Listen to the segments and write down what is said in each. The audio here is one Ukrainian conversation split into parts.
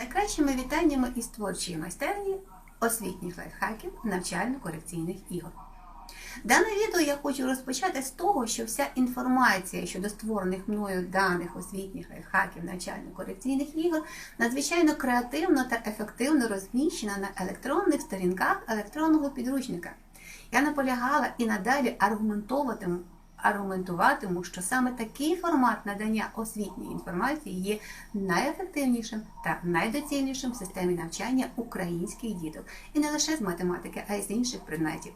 Найкращими вітаннями із творчої майстерні освітніх лайфхаків навчально-корекційних ігор. Дане відео я хочу розпочати з того, що вся інформація щодо створених мною даних освітніх лайфхаків навчально-корекційних ігор надзвичайно креативно та ефективно розміщена на електронних сторінках електронного підручника. Я наполягала і надалі аргументовуватиму аргументуватиму, що саме такий формат надання освітньої інформації є найефективнішим та найдоцільнішим в системі навчання українських діток, і не лише з математики, а й з інших предметів.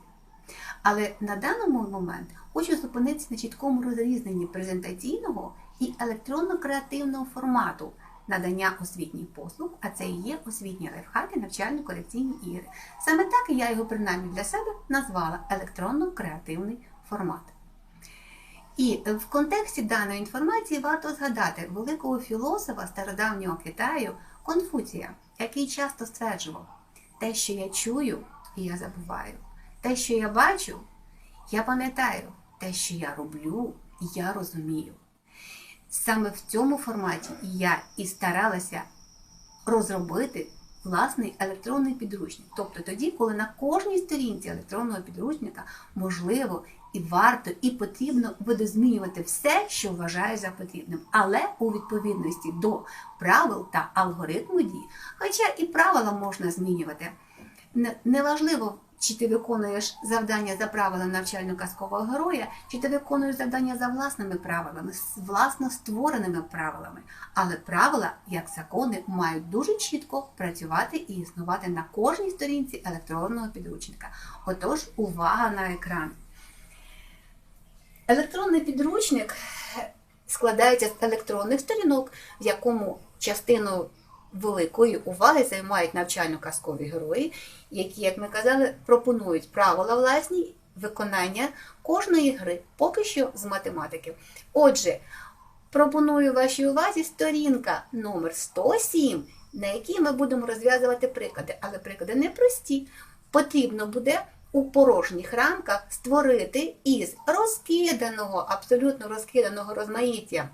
Але на даному момент хочу зупинитися на чіткому розрізненні презентаційного і електронно-креативного формату надання освітніх послуг, а це і є освітні лайфхаки, навчально-корекційні ігри. Саме так я його принаймні для себе назвала електронно-креативний формат. І в контексті даної інформації варто згадати великого філософа стародавнього Китаю Конфуція, який часто стверджував, те, що я чую, я забуваю, те, що я бачу, я пам'ятаю, те, що я роблю, я розумію. Саме в цьому форматі я і старалася розробити власний електронний підручник. Тобто тоді, коли на кожній сторінці електронного підручника можливо і варто, і потрібно видозмінювати все, що вважаю за потрібним, але у відповідності до правил та алгоритму дій. Хоча і правила можна змінювати. Неважливо, чи ти виконуєш завдання за правилами навчально-казкового героя, чи ти виконуєш завдання за власними правилами, з власно створеними правилами. Але правила, як закони, мають дуже чітко працювати і існувати на кожній сторінці електронного підручника. Отож, увага на екран. Електронний підручник складається з електронних сторінок, в якому частину великої уваги займають навчально-казкові герої, які, як ми казали, пропонують правила власні виконання кожної гри, поки що з математики. Отже, пропоную вашій увазі сторінка номер 107 на якій ми будемо розв'язувати приклади, але приклади не прості. Потрібно буде у порожніх рамках створити із розкиданого, абсолютно розкиданого розмаїття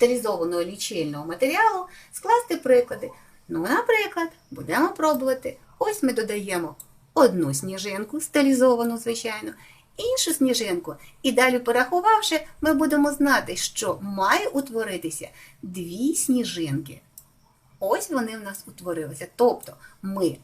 стилізованого лічильного матеріалу скласти приклади. Ну, наприклад, будемо пробувати. Ось ми додаємо одну сніжинку, стилізовану, звичайно, іншу сніжинку. І далі, порахувавши, ми будемо знати, що має утворитися дві сніжинки. Ось вони в нас утворилися. Тобто ми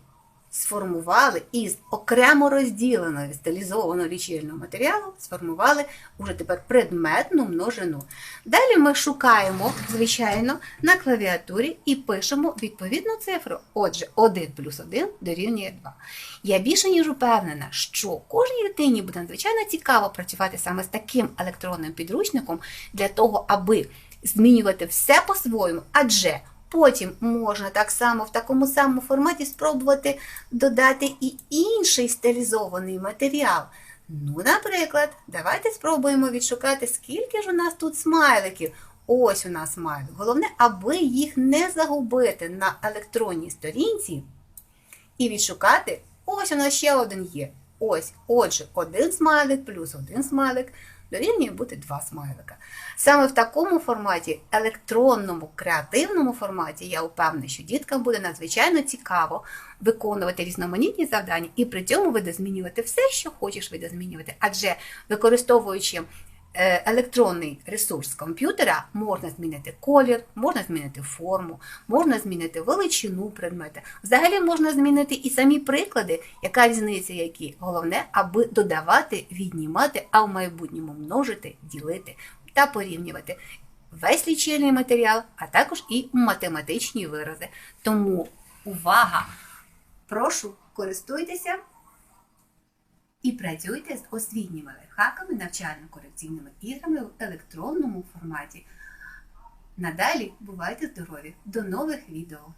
сформували із окремо розділеного стилізованого лічильного матеріалу, сформували уже тепер предметну множину. Далі ми шукаємо, звичайно, на клавіатурі і пишемо відповідну цифру. Отже, 1 плюс 1 дорівнює 2. Я більше ніж упевнена, що кожній дитині буде надзвичайно цікаво працювати саме з таким електронним підручником для того, аби змінювати все по-своєму, адже Потім можна так само в такому самому форматі спробувати додати і інший стилізований матеріал. Ну, наприклад, давайте спробуємо відшукати, скільки ж у нас тут смайликів. Ось у нас смайлик. Головне, аби їх не загубити на електронній сторінці і відшукати. Ось у нас ще один є. Ось, отже, один смайлик плюс один смайлик дорівнює бути два смайлика. Саме в такому форматі, електронному, креативному форматі, я впевнена, що діткам буде надзвичайно цікаво виконувати різноманітні завдання і при цьому видозмінювати все, що хочеш видозмінювати. Адже використовуючи електронний ресурс комп'ютера можна змінити колір, можна змінити форму, можна змінити величину предмета. Взагалі можна змінити і самі приклади, яка різниця, які головне, аби додавати, віднімати, а в майбутньому множити, ділити та порівнювати весь лічильний матеріал, а також і математичні вирази. Тому увага! Прошу користуйтеся і працюйте з освітніми лайфхаками, навчально-корекційними іграми в електронному форматі. Надалі бувайте здорові! До нових відео!